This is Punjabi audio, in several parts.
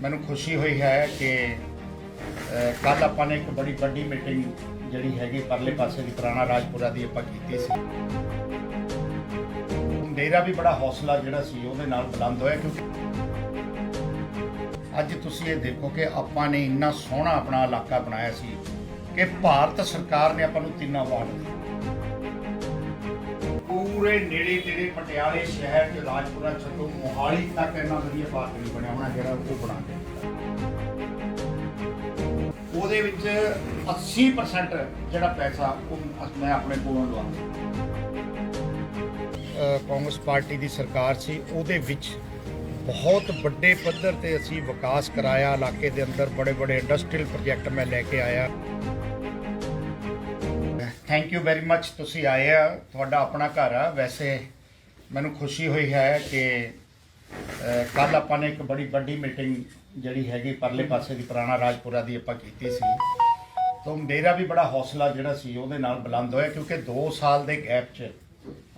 ਮੈਨੂੰ ਖੁਸ਼ੀ ਹੋਈ ਹੈ ਕਿ ਕੱਲ ਆਪਾਂ ਨੇ ਇੱਕ ਬੜੀ ਵੱਡੀ ਮੀਟਿੰਗ ਜਿਹੜੀ ਹੈਗੀ ਪਰਲੇ ਪਾਸੇ ਦੀ ਪੁਰਾਣਾ ਰਾਜਪੁਰਾ ਦੀ ਆਪਾਂ ਕੀਤੀ ਸੀ। ਮੇਰਾ ਵੀ ਬੜਾ ਹੌਸਲਾ ਜਿਹੜਾ ਸੀ ਉਹਦੇ ਨਾਲ ਬੁਲੰਦ ਹੋਇਆ ਕਿਉਂਕਿ ਅੱਜ ਤੁਸੀਂ ਇਹ ਦੇਖੋ ਕਿ ਆਪਾਂ ਨੇ ਇੰਨਾ ਸੋਹਣਾ ਆਪਣਾ ਇਲਾਕਾ ਬਣਾਇਆ ਸੀ ਕਿ ਭਾਰਤ ਸਰਕਾਰ ਨੇ ਆਪਾਂ ਨੂੰ ਤਿੰਨ ਅਵਾਰਡ ਦਿੱਤੇ ਪੂਰੇ ਨੇੜੇ ਨੇੜੇ ਪਟਿਆਲੇ ਸ਼ਹਿਰ ਚ ਰਾਜਪੁਰਾ ਛੱਡੋ, ਮੋਹਾਲੀ ਤੱਕ ਇੰਨਾ ਵਧੀਆ ਪਾਰਕ ਨਹੀਂ ਬਣਿਆ ਹੋਣਾ ਜਿਹੜਾ ਉਹ ਬਣਾ ਕੇ ਉਹਦੇ ਵਿੱਚ 80% ਜਿਹੜਾ ਪੈਸਾ ਉਹ ਮੈਂ ਆਪਣੇ ਕੋਲੋਂ ਲਵਾਉਂਦਾ। ਕਾਂਗਰਸ ਪਾਰਟੀ ਦੀ ਸਰਕਾਰ ਸੀ, ਉਹਦੇ ਵਿੱਚ ਬਹੁਤ ਵੱਡੇ ਪੱਧਰ ਤੇ ਅਸੀਂ ਵਿਕਾਸ ਕਰਾਇਆ, ਇਲਾਕੇ ਦੇ ਅੰਦਰ ਬੜੇ ਬੜੇ ਇੰਡਸਟਰੀਅਲ ਪ੍ਰੋਜੈਕਟ ਮੈਂ ਲੈ ਕੇ ਆਇਆ। ਥੈਂਕ ਯੂ ਵੈਰੀ ਮੱਚ ਤੁਸੀਂ ਆਏ ਆ, ਤੁਹਾਡਾ ਆਪਣਾ ਘਰ ਆ। ਵੈਸੇ ਮੈਨੂੰ ਖੁਸ਼ੀ ਹੋਈ ਹੈ ਕਿ ਕੱਲ ਆਪਾਂ ਨੇ ਇੱਕ ਬੜੀ ਵੱਡੀ ਮੀਟਿੰਗ ਜਿਹੜੀ ਹੈਗੀ ਪਰਲੇ ਪਾਸੇ ਦੀ ਪੁਰਾਣਾ ਰਾਜਪੁਰਾ ਦੀ ਆਪਾਂ ਕੀਤੀ ਸੀ। ਤਾਂ ਮੇਰਾ ਵੀ ਬੜਾ ਹੌਸਲਾ ਜਿਹੜਾ ਸੀ, ਉਹਦੇ ਨਾਲ ਬੁਲੰਦ ਹੋਇਆ ਕਿਉਂਕਿ 2 ਸਾਲ ਦੇ ਗੈਪ 'ਚ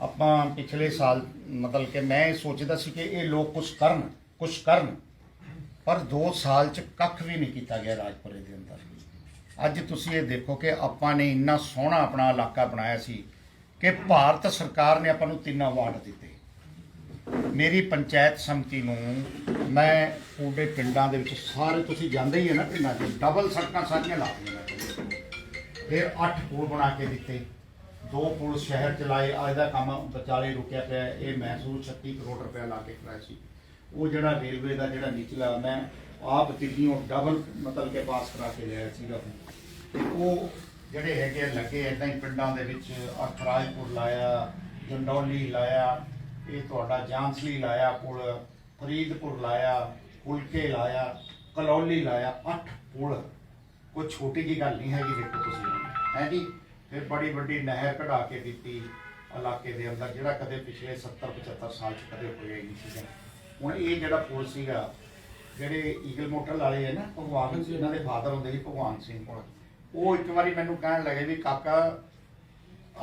ਆਪਾਂ ਪਿਛਲੇ ਸਾਲ, ਮਤਲਬ ਕਿ ਮੈਂ ਇਹ ਸੋਚਦਾ ਸੀ ਕਿ ਇਹ ਲੋਕ ਕੁਝ ਕਰਨ ਕੁਝ ਕਰਨ, ਪਰ 2 ਸਾਲ 'ਚ ਕੱਖ ਵੀ ਨਹੀਂ ਕੀਤਾ ਗਿਆ ਰਾਜਪੁਰੇ ਦੇ ਅੰਦਰ। ਅੱਜ ਤੁਸੀਂ ਇਹ ਦੇਖੋ ਕਿ ਆਪਾਂ ਨੇ ਇੰਨਾ ਸੋਹਣਾ ਆਪਣਾ ਇਲਾਕਾ ਬਣਾਇਆ ਸੀ ਕਿ ਭਾਰਤ ਸਰਕਾਰ ਨੇ ਆਪਾਂ ਨੂੰ ਤਿੰਨ ਅਵਾਰਡ ਦਿੱਤੇ। ਮੇਰੀ ਪੰਚਾਇਤ ਸਮਿਤੀ ਨੂੰ ਮੈਂ ਪੂਰੇ ਪਿੰਡਾਂ ਦੇ ਵਿੱਚ ਸਾਰੇ ਤੁਸੀਂ ਜਾਂਦੇ ਹੀ ਹੈ ਨਾ ਪਿੰਡਾਂ 'ਚ ਡਬਲ ਸੜਕਾਂ ਸਾਰੀਆਂ ਲਾ ਦਿੱਤੀਆਂ ਫਿਰ 8 ਪੁਲ ਬਣਾ ਕੇ ਦਿੱਤੇ, ਦੋ ਪੁਲ ਸ਼ਹਿਰ ਚਲਾਏ ਅੱਜ ਦਾ ਕੰਮ ਵਿਚਾਲੇ ਰੁਕਿਆ ਪਿਆ, ਇਹ ਮਹਿਸੂਸ 36 ਕਰੋੜ ਰੁਪਏ ਲਾ ਕੇ ਕਰਾਇਆ ਸੀ। ਉਹ ਜਿਹੜਾ ਰੇਲਵੇ ਦਾ ਜਿਹੜਾ ਨਿਚਲਾ, ਮੈਂ ਆਪ ਦਿੱਲੀੋਂ ਡਬਲ ਮਤਲਬ ਕੇ ਪਾਸ ਕਰਾ ਕੇ ਲਿਆ ਸੀਗਾ। ਤੇ ਉਹ ਜਿਹੜੇ ਹੈਗੇ ਲੱਗੇ ਇਦਾਂ ਹੀ ਪਿੰਡਾਂ ਦੇ ਵਿੱਚ ਅਖਰਾਜਪੁਰ ਲਾਇਆ ਜੰਡੌਲੀ ਲਾਇਆ ਇਹ ਤੁਹਾਡਾ ਜਾਂਸਲੀ ਲਾਇਆ ਪੁਲ ਫਰੀਦਪੁਰ ਲਾਇਆ ਫੁਲਕੇ ਲਾਇਆ ਕਲੌਲੀ ਲਾਇਆ ਅੱਠ ਪੁਲ। ਕੋਈ ਛੋਟੀ ਜੀ ਗੱਲ ਨਹੀਂ ਹੈਗੀ ਦੇਖੋ ਤੁਸੀਂ। ਹੈ ਜੀ? ਫਿਰ ਬੜੀ ਵੱਡੀ ਨਹਿਰ ਕਢਾ ਕੇ ਦਿੱਤੀ ਇਲਾਕੇ ਦੇ ਅੰਦਰ ਜਿਹੜਾ ਕਦੇ ਪਿਛਲੇ 70 75 ਸਾਲ ਚ ਕਦੇ ਹੋਇਆ ਹੀ ਨਹੀਂ ਸੀਗਾ। ਹੁਣ ਇਹ ਜਿਹੜਾ ਪੁਲ ਸੀਗਾ ਜਿਹੜੇ ਈਗਲ ਮੋਟਰ ਵਾਲੇ ਹੈ ਨਾ ਭਗਵਾਨ ਸਿੰਘ ਇਹਨਾਂ ਦੇ ਫਾਦਰ ਹੁੰਦੇ ਸੀ ਭਗਵਾਨ ਸਿੰਘ ਕੋਲ। ਉਹ ਇੱਕ ਵਾਰੀ ਮੈਨੂੰ ਕਹਿਣ ਲੱਗੇ ਵੀ ਕਾਕਾ,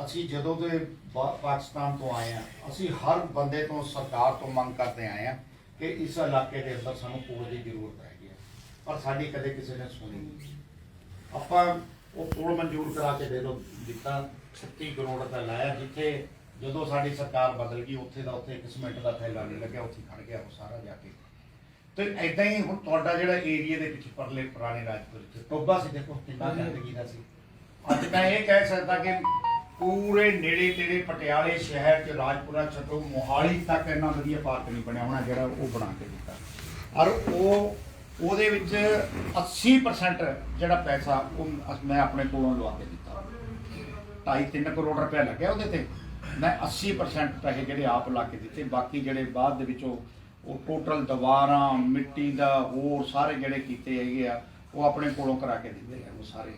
ਅਸੀਂ ਜਦੋਂ ਦੇ ਪਾਕਿਸਤਾਨ ਤੋਂ ਆਏ ਆ ਅਸੀਂ ਹਰ ਬੰਦੇ ਤੋਂ ਸਰਕਾਰ ਤੋਂ ਮੰਗ ਕਰਦੇ ਆਏ ਆ ਕਿ ਇਸ ਇਲਾਕੇ ਦੇ ਅੰਦਰ ਸਾਨੂੰ ਪੁਲ ਦੀ ਜ਼ਰੂਰਤ ਹੈਗੀ ਆ ਪਰ ਸਾਡੀ ਕਦੇ ਕਿਸੇ ਨੇ ਸੁਣੀ ਨਹੀਂ। ਆਪਾਂ ਉਹ ਪੁਲ ਮਨਜ਼ੂਰ ਕਰਾ ਕੇ ਦੇ ਦੋ ਦਿੱਤਾ 36 ਕਰੋੜ ਦਾ ਲਾਇਆ, ਜਿੱਥੇ ਜਦੋਂ ਸਾਡੀ ਸਰਕਾਰ ਬਦਲ ਗਈ, ਉੱਥੇ ਦਾ ਉੱਥੇ ਇੱਕ ਮਿੰਟ ਦਾ ਥੈਲਾ ਨਹੀਂ ਲੱਗਿਆ, ਉੱਥੇ ਖੜ ਗਿਆ ਉਹ ਸਾਰਾ ਜਾ ਕੇ। ਤੇ ਐਦਾਂ ਹੀ ਹੁਣ ਤੁਹਾਡਾ ਜਿਹੜਾ ਏਰੀਆ ਦੇ ਵਿੱਚ ਪਰਲੇ ਪੁਰਾਣੇ ਰਾਜਪੁਰ ਚ। ਟੋਬਾ ਸੀ ਦੇਖੋ ਕਿੰਨਾ ਗੰਦਗੀ ਦਾ ਸੀ। ਅੱਜ ਮੈਂ ਇਹ ਕਹਿ ਸਕਦਾ ਕਿ ਪੂਰੇ ਨੇੜੇ ਤੇੜੇ ਪਟਿਆਲੇ ਸ਼ਹਿਰ ਚ ਰਾਜਪੁਰਾ ਛੱਡੋ ਮੋਹਾਲੀ ਤੱਕ ਇੰਨਾ ਵਧੀਆ ਪਾਰਕ ਨਹੀਂ ਬਣਿਆ ਹੋਣਾ ਜਿਹੜਾ ਉਹ ਬਣਾ ਕੇ ਦਿੱਤਾ। ਔਰ ਉਹ ਉਹਦੇ ਵਿੱਚ 80% ਜਿਹੜਾ ਪੈਸਾ ਉਹ ਮੈਂ ਆਪਣੇ ਕੋਲੋਂ ਲਵਾ ਕੇ ਦਿੱਤਾ। 2.5 ਕਰੋੜ ਰੁਪਏ ਲੱਗਿਆ ਉਹਦੇ ਤੇ। ਮੈਂ 80% ਪੈਸੇ ਜਿਹੜੇ ਆਪ ਲਾ ਕੇ ਦਿੱਤੇ। ਬਾਕੀ ਜਿਹੜੇ ਬਾਅਦ ਦੇ ਵਿੱਚੋਂ ਉਹ ਉਹ ਟੋਟਲ ਦੀਵਾਰਾਂ, ਮਿੱਟੀ ਦਾ ਹੋਰ ਸਾਰੇ ਜਿਹੜੇ ਕੀਤੇ ਹੈਗੇ ਆ, ਉਹ ਆਪਣੇ ਕੋਲੋਂ ਕਰਾ ਕੇ ਦਿੱਤੇ ਆ ਉਹ ਸਾਰੇ।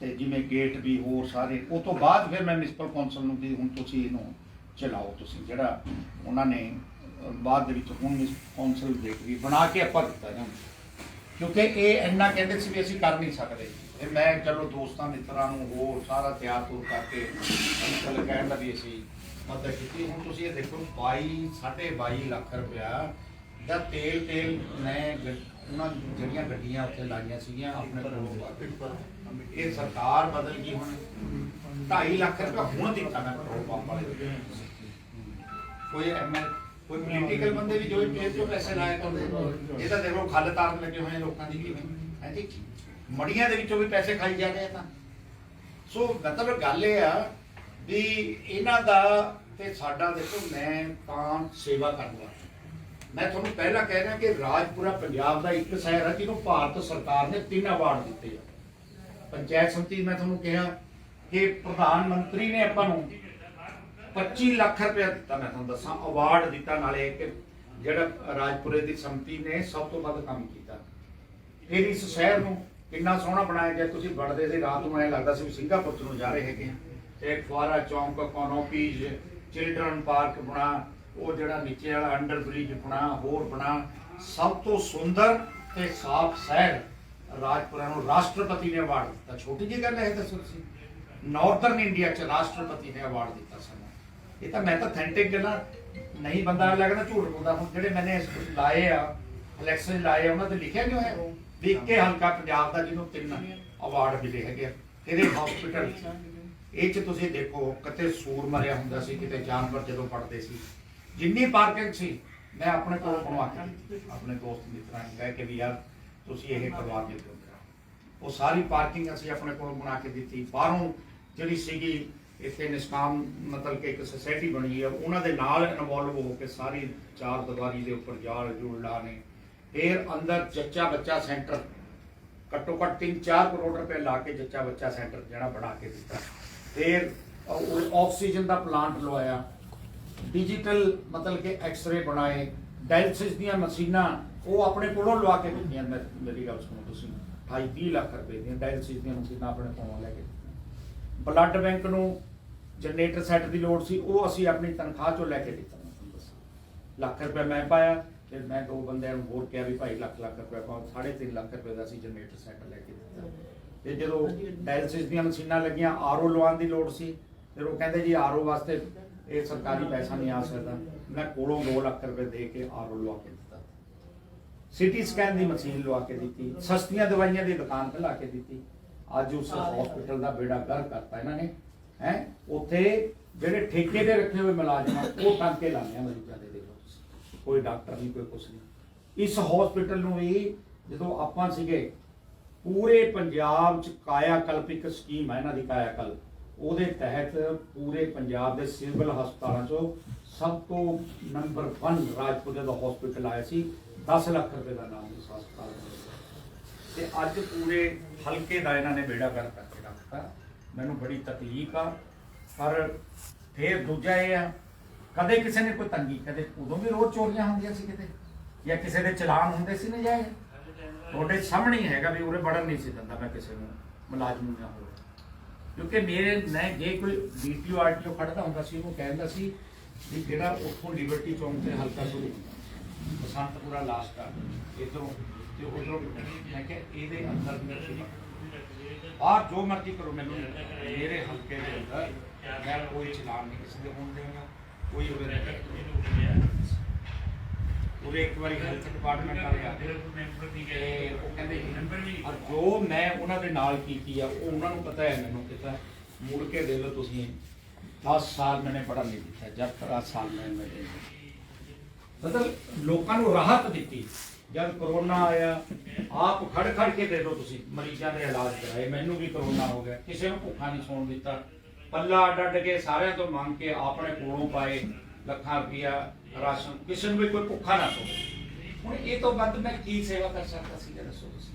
ਤੇ ਜਿਵੇਂ ਗੇਟ ਵੀ ਹੋਰ ਸਾਰੇ, ਉਹ ਤੋਂ ਬਾਅਦ ਫਿਰ ਮੈਂ ਮਿਊਨਿਸਪਲ ਕੌਂਸਲ ਨੂੰ ਵੀ ਹੁਣ ਤੁਸੀਂ ਇਹਨੂੰ ਚਲਾਓ ਤੁਸੀਂ, ਜਿਹੜਾ ਉਹਨਾਂ ਨੇ ਬਾਅਦ ਦੇ ਵਿੱਚ ਹੁਣ ਮਿਊਨਿਸਪਲ ਕੌਂਸਲ ਦੇਖ ਵੀ ਬਣਾ ਕੇ ਆਪਾਂ ਦਿੱਤਾ ਜਾਂ ਕਿਉਂਕਿ ਇਹ ਇੰਨਾ ਕਹਿੰਦੇ ਸੀ ਵੀ ਅਸੀਂ ਕਰ ਨਹੀਂ ਸਕਦੇ। ਤੇ ਮੈਂ ਚਲੋ ਦੋਸਤਾਂ ਮਿੱਤਰਾਂ ਨੂੰ ਹੋਰ ਸਾਰਾ ਤਿਆਰ ਤੁਰ ਕਰਕੇ ਅੰਕਲ ਕਹਿਣ ਦਾ ਵੀ ਅਸੀਂ ਮਦਦ ਕੀਤੀ। ਹੁਣ ਤੁਸੀਂ ਇਹ ਦੇਖੋ 22 22.5 ਲੱਖ ਰੁਪਇਆ ਦਾ ਤੇਲ ਤੇਲ ਮੈਂ ਉਹਨਾਂ ਜਿਹੜੀਆਂ ਗੱਡੀਆਂ ਉੱਥੇ ਲਾਈਆਂ ਸੀਗੀਆਂ ਆਪਣੇ ਕੋਲੋਂ ਇਹ ਸਰਕਾਰ ਬਦਲ ਗਈ ਹੁਣ। 2.5 ਲੱਖ ਰੁਪਇਆ ਹੁਣ ਦਿੱਤਾ ਮੈਂ ਪੈਟਰੋਲ ਪੰਪ ਵਾਲੇ ਕੋਈ ਐਮਐਲ ਕੋਈ ਪੋਲੀਟੀਕਲ ਬੰਦੇ ਵੀ ਜੋ ਜੇਬ ਚੋਂ ਪੈਸੇ ਲਾਇਆ ਕਰਦੇ ਇਹ ਤਾਂ ਦੇਖੋ ਖੱਲ ਤਾਰਨ ਲੱਗੇ ਹੋਏ ਲੋਕਾਂ ਦੀ ਕਿਵੇਂ ਹੈ ਜੀ? ਮੜੀਆਂ ਦੇ ਵਿੱਚੋਂ ਵੀ ਪੈਸੇ ਖਾਈ ਜਾ ਰਹੇ ਆ ਤਾਂ। ਸੋ ਮਤਲਬ ਗੱਲ ਇਹ ਆ ਵੀ ਇਹਨਾਂ ਦਾ ਤੇ ਸਾਡਾ ਦੇਖੋ, ਮੈਂ ਤਾਂ ਸੇਵਾ ਕਰਦਾ ਮੈਂ ਤੁਹਾਨੂੰ ਪਹਿਲਾਂ ਕਹਿ ਰਿਹਾ ਕਿ ਰਾਜਪੁਰਾ ਪੰਜਾਬ ਦਾ ਇੱਕ ਸ਼ਹਿਰ ਹੈ, ਜਿਹਨੂੰ ਭਾਰਤ ਸਰਕਾਰ ਨੇ ਤਿੰਨ ਅਵਾਰਡ ਦਿੱਤੇ ਆ। ਪੰਚਾਇਤ ਸਮਿਤੀ ਮੈਂ ਤੁਹਾਨੂੰ ਕਿਹਾ ਕਿ ਪ੍ਰਧਾਨ ਮੰਤਰੀ ਨੇ ਆਪਾਂ ਨੂੰ 25 ਲੱਖ ਰੁਪਏ ਦਿੱਤਾ, ਮੈਂ ਤੁਹਾਨੂੰ ਦੱਸਾਂ ਅਵਾਰਡ ਦਿੱਤਾ, ਨਾਲੇ ਕਿ ਜਿਹੜਾ ਰਾਜਪੁਰੇ ਦੀ ਸੰਮਤੀ ਨੇ ਸਭ ਤੋਂ ਵੱਧ ਕੰਮ ਕੀਤਾ। ਫਿਰ ਇਸ ਸ਼ਹਿਰ ਨੂੰ ਕਿੰਨਾ ਸੋਹਣਾ ਬਣਾਇਆ ਗਿਆ, ਤੁਸੀਂ ਵੜਦੇ ਸੀ, ਰਾਤ ਨੂੰ ਐ ਲੱਗਦਾ ਸੀ ਸਿੰਗਾਪੁਰ ਨੂੰ ਜਾ ਰਹੇ ਹੈਗੇ ਆ। ਤੇ ਫੁਆਰਾ ਚੌਂਕ ਕੋਨੋਪੀਜ਼ ਚਿਲਡਰਨ ਪਾਰਕ ਬਣਾ, ਉਹ ਜਿਹੜਾ ਨੀਚੇ ਵਾਲਾ ਅੰਡਰ ਬ੍ਰਿਜ ਬਣਾ, ਹੋਰ ਬਣਾ। ਸਭ ਤੋਂ ਸੁੰਦਰ ਤੇ ਸਾਫ਼ ਸ਼ਹਿਰ ਰਾਜਪੁਰਾ ਨੂੰ ਰਾਸ਼ਟਰਪਤੀ ਨੇ ਅਵਾਰਡ ਦਿੱਤਾ। ਛੋਟੀ ਜਿਹੀ ਗੱਲ ਹੈ ਦੱਸੋ ਤੁਸੀਂ। ਨਾਰਥਰਨ ਇੰਡੀਆ ਚ ਰਾਸ਼ਟਰਪਤੀ ਨੇ ਅਵਾਰਡ ਦਿੱਤਾ ਸਾਨੂੰ। ਇਹ ਤਾਂ ਮੈਂ ਤਾਂ ਅਥੈਂਟਿਕ ਗੱਲਾਂ ਨਹੀਂ ਬੰਦਾ ਲੱਗਦਾ ਝੂਠ ਬੋਲਦਾ। ਹੁਣ ਜਿਹੜੇ ਮੈਨੇ ਲਾਏ ਆ ਫਲੈਕਸ ਲਾਏ ਉਹਨਾਂ ਤੇ ਲਿਖਿਆ ਕਿਉਂ ਹੈ? ਵੀ ਇੱਕੇ ਹਲਕਾ ਪੰਜਾਬ ਦਾ ਜਿਹਨੂੰ ਤਿੰਨ ਅਵਾਰਡ ਮਿਲੇ ਹੈਗੇ ਆ। ਇਹਦੇ ਹਸਪੀਟਲ ਇਹ ਚ ਤੁਸੀਂ ਦੇਖੋ ਕਿਤੇ ਸੂਰ ਮਰਿਆ ਹੁੰਦਾ ਸੀ, ਕਿਤੇ ਜਾਨਵਰ ਜਦੋਂ ਪੜਦੇ ਸੀ। ਜਿੰਨੀ ਪਾਰਕਿੰਗ ਸੀ, ਮੈਂ ਆਪਣੇ ਕੋਲ ਬਣਵਾ ਕੇ ਦਿੱਤੀ। ਆਪਣੇ ਦੋਸਤ ਮਿੱਤਰਾਂ ਨੂੰ ਕਹਿ ਕੇ ਵੀ ਯਾਰ ਤੁਸੀਂ ਇਹ ਕਰਵਾ ਕੇ ਦਿਓ ਉਹ ਸਾਰੀ ਪਾਰਕਿੰਗ ਅਸੀਂ ਆਪਣੇ ਕੋਲ ਬਣਾ ਕੇ ਦਿੱਤੀ। ਬਾਹਰੋਂ ਜਿਹੜੀ ਸੀਗੀ, ਇੱਥੇ ਨਿਸ਼ਕਾਮ, ਮਤਲਬ ਕਿ ਇੱਕ ਸੁਸਾਇਟੀ ਬਣੀ ਹੈ ਉਹਨਾਂ ਦੇ ਨਾਲ ਇਨਵੋਲਵ ਹੋ ਕੇ ਸਾਰੀ ਚਾਰ ਦੀਵਾਰੀ ਦੇ ਉੱਪਰ ਜਾਲ ਜੂਲ ਲਾਣੇ। ਫਿਰ ਅੰਦਰ ਜੱਚਾ ਬੱਚਾ ਸੈਂਟਰ। ਘੱਟੋ ਘੱਟ 3-4 ਕਰੋੜ ਰੁਪਏ ਲਾ ਕੇ ਜੱਚਾ ਬੱਚਾ ਸੈਂਟਰ ਜਿਹੜਾ ਬਣਾ ਕੇ ਦਿੱਤਾ। ਫਿਰ ਆਕਸੀਜਨ ਦਾ ਪਲਾਂਟ ਲਵਾਇਆ। ਡਿਜੀਟਲ ਮਤਲਬ ਕਿ ਐਕਸ-ਰੇ ਬਣਾਏ। ਡਾਇਲਿਸਿਸ ਦੀਆਂ ਮਸ਼ੀਨਾਂ ਉਹ ਆਪਣੇ ਕੋਲੋਂ ਲਵਾ ਕੇ ਦਿੱਤੀਆਂ। ਮੈਂ- ਮੇਰੀ ਗੱਲ ਸੁਣੋ ਤੁਸੀਂ। 28 ਲੱਖ ਰੁਪਏ ਦੀਆਂ ਡਾਇਲਿਸਿਸ ਦੀਆਂ ਮਸ਼ੀਨਾਂ ਆਪਣੇ ਕੋਲੋਂ ਲੈ ਕੇ ਦਿੱਤੀਆਂ। ਬਲੱਡ ਬੈਂਕ ਨੂੰ ਜਨਰੇਟਰ ਸੈੱਟ ਦੀ ਲੋੜ ਸੀ। ਉਹ ਅਸੀਂ ਆਪਣੀ ਤਨਖਾਹ ਚੋਂ ਲੈ ਕੇ ਦਿੱਤਾ। ਮੈਂ ਤੁਹਾਨੂੰ ਦੱਸਾਂ। ਲੱਖ ਰੁਪਏ ਮੈਂ ਪਾਇਆ। ਫਿਰ ਮੈਂ ਦੋ ਬੰਦਿਆਂ ਨੂੰ ਹੋਰ ਕਿਹਾ ਵੀ ਭਾਈ ਲੱਖ ਲੱਖ ਰੁਪਏ ਪਾਓ। 3.5 ਲੱਖ ਰੁਪਏ ਦਾ ਅਸੀਂ ਜਨਰੇਟਰ ਸੈੱਟ ਲੈ ਕੇ ਦਿੱਤਾ। ਤੇ ਜਦੋਂ ਡਾਇਲਸਿਸ ਦੀਆਂ ਮਸ਼ੀਨਾਂ ਲੱਗੀਆਂ, ਆਰਓ ਲਵਾਉਣ ਦੀ ਲੋੜ ਸੀ, ਫਿਰ ਉਹ ਕਹਿੰਦੇ ਜੀ ਆਰਓ ਵਾਸਤੇ ਇਹ ਸਰਕਾਰੀ ਪੈਸਾ ਨਹੀਂ ਆ ਸਕਦਾ। ਮੈਂ ਕੋਲੋਂ 2 ਲੱਖ ਰੁਪਏ ਦੇ ਕੇ ਆਰਓ ਲਵਾ ਕੇ ਦਿੱਤਾ। ਸਿਟੀ ਸਕੈਨ ਦੀ ਮਸ਼ੀਨ ਲਵਾ ਕੇ ਦਿੱਤੀ, ਸਸਤੀਆਂ ਦਵਾਈਆਂ ਦੀ ਦੁਕਾਨ ਤੇ ਲਾ ਕੇ ਦਿੱਤੀ। ਅੱਜ ਉਸ ਹਸਪੀਟਲ ਦਾ ਬੇੜਾ ਗਰ ਕਰਤਾ ਇਹਨਾਂ ਨੇ, ਹੈ? ਉੱਥੇ ਜਿਹੜੇ ਠੇਕੇ ਤੇ ਰੱਖੇ ਹੋਏ ਮੁਲਾਜ਼ਮ, ਉਹ ਟਾਂਕੇ ਲਾਉਂਦੇ ਆ ਮਰੀਜ਼ਾਂ ਦੇ ਦੇਖੋ ਕੋਈ ਡਾਕਟਰ ਨਹੀਂ, ਕੋਈ ਕੁਛ ਨਹੀਂ। ਇਸ ਹਸਪੀਟਲ ਨੂੰ ਵੀ ਜਦੋਂ ਆਪਾਂ ਸੀਗੇ ਪੂਰੇ ਪੰਜਾਬ ਚ ਕਾਇਆ ਕਲਪਿਕ ਸਕੀਮ ਹੈ ਇਹਨਾਂ ਦੀ ਕਾਇਆ ਕਲਪ ਉਹਦੇ ਤਹਿਤ ਪੂਰੇ ਪੰਜਾਬ ਦੇ ਸਿਵਲ ਹਸਪਤਾਲਾਂ ਚੋਂ ਸਭ ਤੋਂ ਨੰਬਰ 1 ਰਾਜਪੁਰੇ ਦਾ ਹਸਪੀਟਲ ਆਇਆ ਸੀ 10 ਲੱਖ ਰੁਪਏ ਦਾ ਨਾਮ ਉਸ ਹਸਪਤਾਲ ਤੇ ਅੱਜ ਪੂਰੇ ਹਲਕੇ ਦਾ ਇਹਨਾਂ ਨੇ ਬੇੜਾ ਕਰ ਕਰਕੇ ਰੱਖਤਾ। ਮੈਨੂੰ ਬੜੀ ਤਕਲੀਫ ਆ, ਪਰ ਫਿਰ ਦੂਜਾ ਇਹ ਆ, ਕਦੇ ਕਿਸੇ ਨੇ ਕੋਈ ਤੰਗੀ, ਕਦੇ ਉਦੋਂ ਵੀ ਰੋਜ਼ ਚੋਰੀਆਂ ਹੁੰਦੀਆਂ ਸੀ ਕਿਤੇ, ਜਾਂ ਕਿਸੇ ਦੇ ਚਲਾਨ ਹੁੰਦੇ ਸੀ ਨਾ ਜਾਏ ਤੁਹਾਡੇ ਸਾਹਮਣੇ ਹੀ ਹੈਗਾ ਵੀ ਉਰੇ ਵੜਨ ਨਹੀਂ ਸੀ ਦਿੰਦਾ ਮੈਂ ਕਿਸੇ ਨੂੰ, ਮੁਲਾਜ਼ਮ ਨਾ ਹੋਵੇ ਕਿਉਂਕਿ ਮੇਰੇ, ਮੈਂ ਜੇ ਕੋਈ ਡੀਟੀਓ ਆਰਟੀਓ ਖੜਦਾ ਹੁੰਦਾ ਸੀ, ਉਹਨੂੰ ਕਹਿੰਦਾ ਸੀ ਵੀ ਜਿਹੜਾ ਉੱਥੋਂ ਲਿਬਰਟੀ ਚੌਂਕ ਤੇ ਹਲਕਾ ਸ਼ੁਰੂ ਬਸੰਤਪੁਰਾ ਲਾਸਟ ਆ, ਇਧਰੋਂ, ਤੇ ਉਧਰੋਂ ਮੈਂ ਕਿਹਾ ਇਹਦੇ ਅੰਦਰ ਮੇਰੇ ਆਪ ਜੋ ਮਰਜ਼ੀ ਕਰੋ ਮੈਨੂੰ, ਮੇਰੇ ਹਲਕੇ ਦੇ ਅੰਦਰ ਮੈਂ ਕੋਈ ਚਲਾਨ ਨਹੀਂ ਕਿਸੇ ਦੇ ਹੋਣ ਦੇਵਾਂਗਾ, ਕੋਈ ਉਰੇ ਉਰੇ ਇੱਕ ਵਾਰੀ ਹੈਲਥ ਡਿਪਾਰਟਮੈਂਟ ਵਾਲੇ ਆ ਗਏ। ਉਹ ਕਹਿੰਦੇ ਔਰ ਜੋ ਮੈਂ ਉਹਨਾਂ ਦੇ ਨਾਲ ਕੀਤੀ ਆ, ਉਹ ਉਹਨਾਂ ਨੂੰ ਪਤਾ ਹੈ ਮੈਨੂੰ ਕਿਤਾ ਮੁੜ ਕੇ ਦੇ ਲਓ ਤੁਸੀਂ। 10 ਸਾਲ ਮੈਨੇ ਪੜ੍ਹਾ ਨਹੀਂ ਦਿੱਤਾ ਜਦ ਤੱਕ ਸਾਲ ਮੈਂ ਮੈਂ ਮਤਲਬ ਲੋਕਾਂ ਨੂੰ ਰਾਹਤ ਦਿੱਤੀ। ਜਦ ਕਰੋਨਾ ਆਇਆ, ਆਪ ਖੜ ਖੜ ਕੇ ਦੇ ਦਿਓ ਤੁਸੀਂ, ਮਰੀਜ਼ਾਂ ਦੇ ਇਲਾਜ ਕਰਾਏ। ਮੈਨੂੰ ਵੀ ਕਰੋਨਾ ਹੋ ਗਿਆ। ਕਿਸੇ ਨੂੰ ਭੁੱਖਾ ਨਹੀਂ ਸੌਣ ਦਿੱਤਾ। ਪੱਲਾ ਅੱਡ ਅੱਡ ਕੇ ਸਾਰਿਆਂ ਤੋਂ ਮੰਗ ਕੇ ਆਪਣੇ ਕੋਲੋਂ ਪਾਏ। ਲੱਖਾਂ ਰੁਪਇਆ, ਰਾਸ਼ਨ, ਕਿਸੇ ਨੂੰ ਵੀ ਕੋਈ ਭੁੱਖਾ ਨਾ ਸੋਵੇ। ਹੁਣ ਇਹ ਤੋਂ ਵੱਧ ਮੈਂ ਕੀ ਸੇਵਾ ਕਰ ਸਕਦਾ ਸੀ ਦੱਸੋ ਤੁਸੀਂ।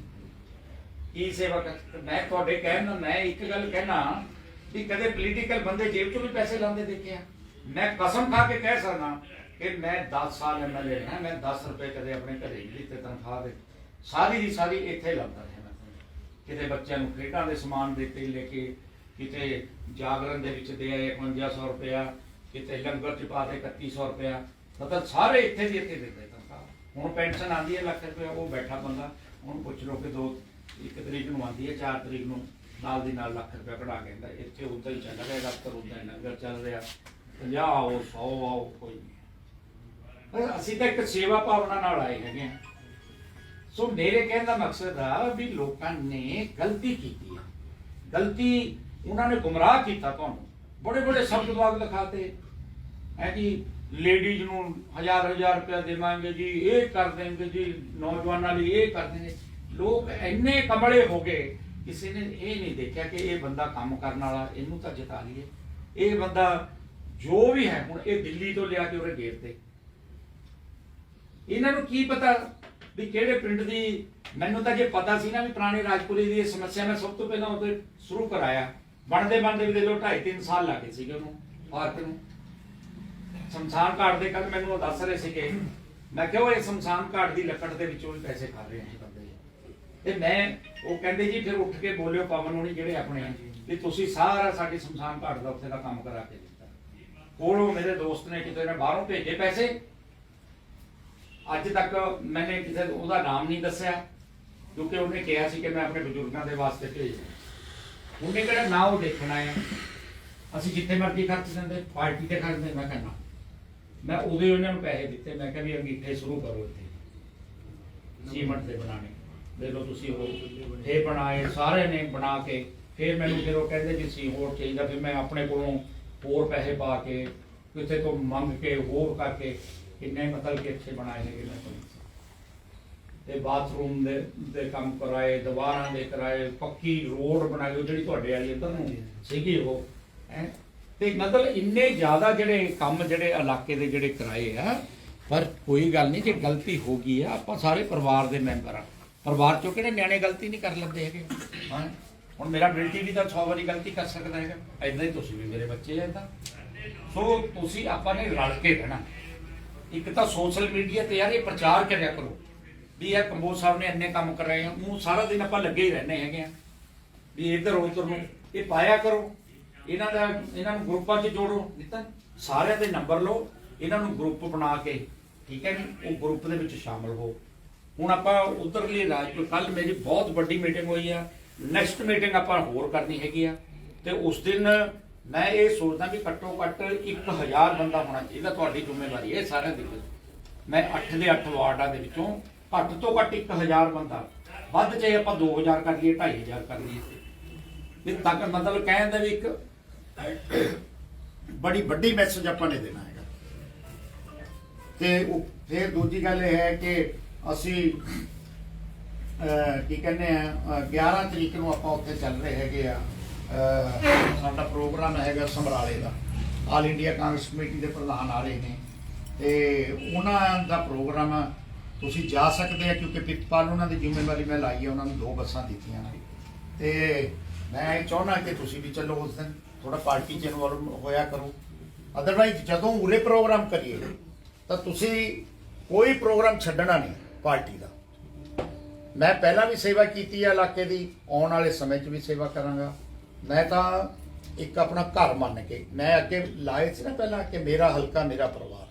ਕੀ ਸੇਵਾ ਕਰ ਮੈਂ ਤੁਹਾਡੇ ਕਹਿਣ ਨਾਲ, ਮੈਂ ਇੱਕ ਗੱਲ ਕਹਿਣਾ ਵੀ ਕਦੇ ਪੋਲੀਟੀਕਲ ਬੰਦੇ ਜੇਬ ਚੋਂ ਵੀ ਪੈਸੇ ਲਾਉਂਦੇ ਦੇਖਿਆ। ਮੈਂ ਕਸਮ ਖਾ ਕੇ ਕਹਿ ਸਕਦਾ ਕਿ ਮੈਂ 10 ਸਾਲ ਐਮਐਲਏ ਰਿਹਾ, ਮੈਂ 10 ਰੁਪਏ ਕਦੇ ਆਪਣੇ ਘਰੇ ਨਹੀਂ ਦਿੱਤੇ, ਤਨਖਾਹ ਦੇ। ਸਾਰੀ ਦੀ ਸਾਰੀ ਇੱਥੇ ਲਾਉਂਦਾ ਰਿਹਾ ਮੈਂ। ਕਿਤੇ ਬੱਚਿਆਂ ਨੂੰ ਖੇਡਾਂ ਦੇ ਸਮਾਨ ਦਿੱਤੇ ਲੈ ਕੇ, ਕਿਤੇ ਜਾਗਰਣ ਦੇ ਵਿੱਚ ਦੇ ਆਏ 5100 ਰੁਪਇਆ ਕਿਤੇ ਲੰਗਰ ਚ ਪਾ ਦੇ 3100 ਰੁਪਇਆ। ਮਤਲਬ ਸਾਰੇ ਇੱਥੇ ਦੀ ਇੱਥੇ ਦਿੰਦੇ ਤਨਖਾਹ ਹੁਣ ਪੈਨਸ਼ਨ ਆਂਦੀ ਹੈ ਲੱਖ ਰੁਪਇਆ, ਉਹ ਬੈਠਾ ਬੰਦਾ। ਹੁਣ ਪੁੱਛ ਲਓ ਕਿ ਦੋ, ਇੱਕ ਤਰੀਕ ਨੂੰ ਆਂਦੀ ਹੈ 4 ਤਰੀਕ ਨੂੰ ਨਾਲ ਦੀ ਨਾਲ ਲੱਖ ਰੁਪਇਆ ਕਢਾ ਕੇ ਦਿੰਦਾ ਇੱਥੇ ਉਦਾਂ ਹੀ ਚੱਲ ਰਿਹਾ, ਦਫ਼ਤਰ ਉਦਾਂ ਹੀ ਲੰਗਰ ਚੱਲ ਰਿਹਾ। 50 ਆਓ 100 ਆਓ, ਕੋਈ ਨਹੀਂ। ਪਰ ਅਸੀਂ ਤਾਂ ਇੱਕ ਸੇਵਾ ਭਾਵਨਾ ਨਾਲ ਆਏ ਹੈਗੇ ਹਾਂ। ਸੋ ਮੇਰੇ ਕਹਿਣ ਦਾ ਮਕਸਦ ਆ ਵੀ ਲੋਕਾਂ ਨੇ ਗਲਤੀ ਕੀਤੀ ਹੈ ਗਲਤੀ ਉਹਨਾਂ ਨੇ ਗੁੰਮਰਾਹ ਕੀਤਾ ਤੁਹਾਨੂੰ। ਬੜੇ ਬੜੇ ਸ਼ਬਦ ਵਾਗ ਦਿਖਾਤੇ ਹੈ ਜੀ ਲੇਡੀਜ਼ ਨੂੰ ਹਜ਼ਾਰ ਹਜ਼ਾਰ ਰੁਪਇਆ ਦੇਵਾਂਗੇ ਜੀ, ਇਹ ਕਰ ਦੇਣਗੇ ਜੀ, ਨੌਜਵਾਨਾਂ ਲਈ ਇਹ ਕਰ ਦੇਣਗੇ। ਲੋਕ ਇੰਨੇ ਕਮਲੇ ਹੋ ਗਏ, ਕਿਸੇ ਨੇ ਇਹ ਨਹੀਂ ਦੇਖਿਆ ਕਿ ਇਹ ਬੰਦਾ ਕੰਮ ਕਰਨ ਵਾਲਾ, ਇਹਨੂੰ ਤਾਂ ਜਿਤਾ ਲਈਏ। ਇਹ ਬੰਦਾ ਜੋ ਵੀ ਹੈ, ਹੁਣ ਇਹ ਦਿੱਲੀ ਤੋਂ ਲਿਆ ਕੇ ਉਹਦੇ ਗੇਟ ਤੇ। ਇਹਨਾਂ ਨੂੰ ਕੀ ਪਤਾ ਵੀ ਕਿਹੜੇ ਪਿੰਡ ਦੀ, ਮੈਨੂੰ ਤਾਂ ਜੇ ਪਤਾ ਸੀ ਨਾ ਵੀ ਪੁਰਾਣੇ ਰਾਜਪੁਰੇ ਦੀ ਇਹ ਸਮੱਸਿਆ ਮੈਂ ਸਭ ਤੋਂ ਪਹਿਲਾਂ ਉਹਦੇ ਸ਼ੁਰੂ ਕਰਾਇਆ। ਬਣਦੇ ਬਣਦੇ ਵੀ ਦੇ ਲੋ 2.5 3 ਸਾਲ ਲੱਗੇ ਸੀਗੇ ਉਹਨੂੰ, ਪਾਰਕ ਨੂੰ। ਸ਼ਮਸ਼ਾਨ ਘਾਟ ਦੇ ਕੱਲ ਮੈਨੂੰ ਉਹ ਦੱਸ ਰਹੇ ਸੀਗੇ। ਮੈਂ ਕਿਹਾ ਉਹ ਇਹ ਸ਼ਮਸ਼ਾਨ ਘਾਟ ਦੀ ਲੱਕੜ ਦੇ ਵਿੱਚੋਂ ਵੀ ਪੈਸੇ ਖਾ ਰਹੇ ਆ ਬੰਦੇ। ਤੇ ਮੈਂ ਉਹ ਕਹਿੰਦੇ ਜੀ ਫਿਰ ਉੱਠ ਕੇ ਬੋਲਿਓ ਪਵਨ ਹੋਣੀ ਜਿਹੜੇ ਆਪਣੇ ਆ, ਵੀ ਤੁਸੀਂ ਸਾਰਾ ਸਾਡੇ ਸ਼ਮਸ਼ਾਨ ਘਾਟ ਦਾ ਉੱਥੇ ਦਾ ਕੰਮ ਕਰਾ ਕੇ ਦਿੱਤਾ। ਕੋਲੋਂ ਮੇਰੇ ਦੋਸਤ ਨੇ ਕਿਤੇ ਨੇ ਬਾਹਰੋਂ ਭੇਜੇ ਪੈਸੇ। ਅੱਜ ਤੱਕ ਮੈਨੇ ਕਿਸੇ ਉਹਦਾ ਨਾਮ ਨਹੀਂ ਦੱਸਿਆ ਕਿਉਂਕਿ ਉਹਨੇ ਕਿਹਾ ਸੀ ਕਿ ਮੈਂ ਆਪਣੇ ਬਜ਼ੁਰਗਾਂ ਦੇ ਵਾਸਤੇ ਭੇਜਦਾ ਉਹਨੇ ਕਿਹੜਾ ਨਾ ਉਹ ਦੇਖਣਾ ਹੈ ਅਸੀਂ ਜਿੱਥੇ ਮਰਜ਼ੀ ਖਰਚ ਦਿੰਦੇ ਪਾਰਟੀ ਤੇ ਖਰਚਦੇ ਮੈਂ ਕਹਿੰਦਾ। ਮੈਂ ਉਦੋਂ ਹੀ ਉਹਨਾਂ ਨੂੰ ਪੈਸੇ ਦਿੱਤੇ, ਮੈਂ ਕਿਹਾ ਵੀ ਅੰਗੀਠੇ ਸ਼ੁਰੂ ਕਰੋ ਇੱਥੇ। ਸੀਮਟ ਦੇ ਬਣਾਣੇ ਦੇਖ ਲਓ ਤੁਸੀਂ ਉਹ, ਇਹ ਬਣਾਏ, ਸਾਰੇ ਨੇ ਬਣਾ ਕੇ, ਫਿਰ ਮੈਨੂੰ ਜਦੋਂ ਕਹਿੰਦੇ ਵੀ ਸੀ ਹੋਰ ਚਾਹੀਦਾ ਫਿਰ ਮੈਂ ਆਪਣੇ ਕੋਲੋਂ ਹੋਰ ਪੈਸੇ ਪਾ ਕੇ ਕਿਸੇ ਤੋਂ ਮੰਗ ਕੇ, ਹੋਰ ਕਰਕੇ, ਕਿੰਨੇ ਮਤਲਬ ਕਿ ਅੱਛੇ ਬਣਾਏ ਹੈਗੇ ਮੈਂ ਤੁਹਾਨੂੰ ਤੇ ਬਾਥਰੂਮ ਦੇ ਦੇ ਕੰਮ ਕਰਾਏ, ਦੀਵਾਰਾਂ ਦੇ ਕਰਾਏ, ਪੱਕੀ ਰੋਡ ਬਣਾਈ, ਉਹ ਜਿਹੜੀ ਤੁਹਾਡੇ ਵਾਲੀ ਇੱਧਰ ਨੂੰ ਸੀਗੀ ਉਹ, ਹੈ? ਤੇ ਮਤਲਬ ਇੰਨੇ ਜ਼ਿਆਦਾ ਜਿਹੜੇ ਕੰਮ ਜਿਹੜੇ ਇਲਾਕੇ ਦੇ ਜਿਹੜੇ ਕਰਾਏ ਆ, ਪਰ ਕੋਈ ਗੱਲ ਨਹੀਂ, ਜੇ ਗਲਤੀ ਹੋ ਗਈ ਆ, ਆਪਾਂ ਸਾਰੇ ਪਰਿਵਾਰ ਦੇ ਮੈਂਬਰ ਆ। ਪਰਿਵਾਰ ਚੋਂ ਕਿਹੜੇ ਨਿਆਣੇ ਗਲਤੀ ਨਹੀਂ ਕਰ ਲੈਂਦੇ ਹੈਗੇ? ਹਾਂ। ਹੁਣ ਮੇਰਾ ਬੇਟੀ ਵੀ ਤਾਂ 100 ਵਾਰੀ ਗਲਤੀ ਕਰ ਸਕਦਾ ਹੈਗਾ। ਐਦਾਂ ਹੀ ਤੁਸੀਂ ਵੀ ਮੇਰੇ ਬੱਚੇ ਆ ਏਦਾਂ ਸੋ ਤੁਸੀਂ, ਆਪਾਂ ਨੇ ਰਲ ਕੇ ਰਹਿਣਾ। ਇੱਕ ਤਾਂ ਸੋਸ਼ਲ ਮੀਡੀਆ ਤੇ ਯਾਰ ਇਹ ਪ੍ਰਚਾਰ ਕਰਿਆ ਕਰੋ। ਵੀ ਇਹ ਕੰਬੋਜ ਸਾਹਿਬ ਨੇ ਇੰਨੇ ਕੰਮ ਕਰ ਰਹੇ ਆ ਉਹ ਸਾਰਾ ਦਿਨ ਆਪਾਂ ਲੱਗੇ ਹੀ ਰਹਿੰਦੇ ਹੈਗੇ ਆ। ਵੀ ਇੱਧਰ ਉੱਧਰ ਨੂੰ ਇਹ ਪਾਇਆ ਕਰੋ। ਇਹਨਾਂ ਦਾ ਇਹਨਾਂ ਨੂੰ ਗਰੁੱਪਾਂ 'ਚ ਜੋੜੋ ਨਿਤਨ ਸਾਰਿਆਂ ਦੇ ਨੰਬਰ ਲਓ, ਇਹਨਾਂ ਨੂੰ ਗਰੁੱਪ ਬਣਾ ਕੇ, ਠੀਕ ਹੈ ਜੀ? ਉਹ ਗਰੁੱਪ ਦੇ ਵਿੱਚ ਸ਼ਾਮਲ ਹੋ। ਹੁਣ ਆਪਾਂ ਉਧਰਲੀ ਤੋਂ ਕੱਲ ਮੇਰੀ ਬਹੁਤ ਵੱਡੀ ਮੀਟਿੰਗ ਹੋਈ ਆ। ਨੈਕਸਟ ਮੀਟਿੰਗ ਆਪਾਂ ਹੋਰ ਕਰਨੀ ਹੈਗੀ ਆ। ਤੇ ਉਸ ਦਿਨ ਮੈਂ ਇਹ ਸੋਚਦਾ ਵੀ ਘੱਟੋ ਘੱਟ 1000 ਬੰਦਾ ਹੋਣਾ ਚਾਹੀਦਾ ਤੁਹਾਡੀ ਜ਼ਿੰਮੇਵਾਰੀ ਹੈ ਇਹ ਸਾਰਿਆਂ ਦੀ। ਮੈਂ 8 ਦੇ 8 ਵਾਰਡਾਂ ਦੇ ਵਿੱਚੋਂ ਘੱਟ ਤੋਂ ਘੱਟ 1000 ਬੰਦਾ। ਵੱਧ ਚਾਹੇ ਆਪਾਂ 2000 ਕਰ ਲਈਏ 2500 ਕਰ ਲਈਏ। ਵੀ ਤੱਕ ਮਤਲਬ ਕਹਿਣ ਦਾ ਵੀ ਇੱਕ ਬੜੀ ਵੱਡੀ ਮੈਸੇਜ ਆਪਾਂ ਨੇ ਦੇਣਾ ਹੈਗਾ। ਤੇ ਉਹ ਫਿਰ ਦੂਜੀ ਗੱਲ ਇਹ ਹੈ ਕਿ ਅਸੀਂ ਕੀ ਕਹਿੰਦੇ ਆ ਅਹ, 11 ਤਰੀਕ ਨੂੰ ਆਪਾਂ ਉੱਥੇ ਚੱਲ ਰਹੇ ਹੈਗੇ ਆ। ਸਾਡਾ ਪ੍ਰੋਗਰਾਮ ਹੈਗਾ ਸਮਰਾਲੇ ਦਾ। ਆਲ ਇੰਡੀਆ ਕਾਂਗਰਸ ਕਮੇਟੀ ਦੇ ਪ੍ਰਧਾਨ ਆ ਰਹੇ ਨੇ। ਤੇ ਉਹਨਾਂ ਦਾ ਪ੍ਰੋਗਰਾਮ ਤੁਸੀਂ ਜਾ ਸਕਦੇ ਆ ਕਿਉਂਕਿ ਪਿਤਪਾਲ ਉਹਨਾਂ ਦੀ ਜ਼ਿੰਮੇਵਾਰੀ ਮੈਂ ਲਾਈ ਹੈ ਉਹਨਾਂ ਨੂੰ ਦੋ ਬੱਸਾਂ ਦਿੱਤੀਆਂ ਨੇ। ਤੇ ਮੈਂ ਇਹ ਚਾਹੁੰਦਾ ਕਿ ਤੁਸੀਂ ਵੀ ਚੱਲੋ ਉਸ ਦਿਨ। ਥੋੜਾ ਪਾਰਟੀ ਚ ਇਨਵੋਲਵ ਹੋਇਆ ਕਰੋ। ਅਦਰਵਾਈਜ਼ ਜਦੋਂ ਉਰੇ ਪ੍ਰੋਗਰਾਮ ਕਰੀਏ, ਤਾਂ ਤੁਸੀਂ ਕੋਈ ਪ੍ਰੋਗਰਾਮ ਛੱਡਣਾ ਨਹੀਂ ਪਾਰਟੀ ਦਾ। ਮੈਂ ਪਹਿਲਾਂ ਵੀ ਸੇਵਾ ਕੀਤੀ ਹੈ ਇਲਾਕੇ ਦੀ, ਆਉਣ ਵਾਲੇ ਸਮੇਂ 'ਚ ਵੀ ਸੇਵਾ ਕਰਾਂਗਾ। ਮੈਂ ਤਾਂ ਇੱਕ ਆਪਣਾ ਘਰ ਮੰਨ ਕੇ, ਮੈਂ ਅੱਗੇ ਲਾਏ ਸੀ ਨਾ ਪਹਿਲਾਂ ਕਿ ਮੇਰਾ ਹਲਕਾ, ਮੇਰਾ ਪਰਿਵਾਰ।